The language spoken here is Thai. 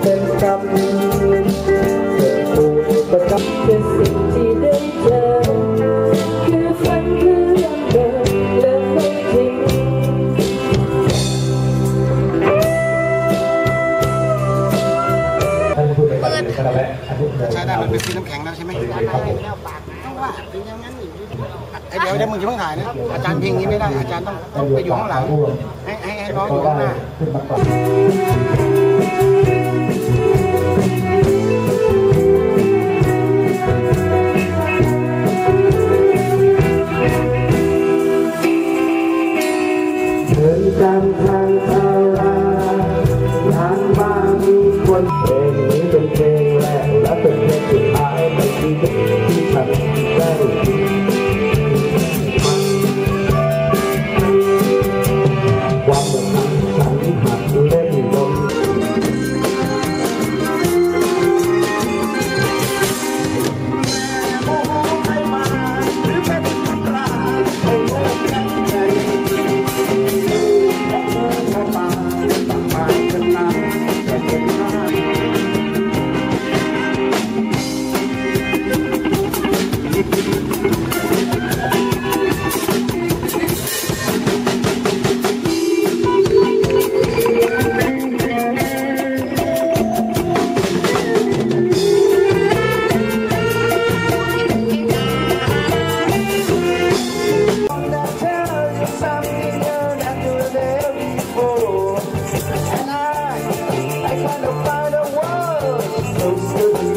เงินกองเป็นกำเกิดปูประจำแต่สิ่งที่ได้เจอ คือฝันคือเรื่องเดิมและไม่จริงท่านผู้บริหารคณะและท่านผู้บริหารใช้ได้มันเป็นสีน้ำแข็งแล้วใช่ไหมครับผมว่าเป็นอย่างนั้นอีกไอ้เดี๋ยวเดี๋ยวมึงจะเพิ่งถ่ายนะ อาจารย์พิงนี้ไม่ได้ อาจารย์ต้องต้องไปอยู่ข้างหลัง ให้ให้ให้น้องอยู่ข้างหน้า ขึ้นมาก่อนเดินตามทางทาราทางบ้านมีคนเพลงนี้เป็นเพลงแรกและเป็นเพลงสุดท้ายในชีวิตที่ฉันได้ todos os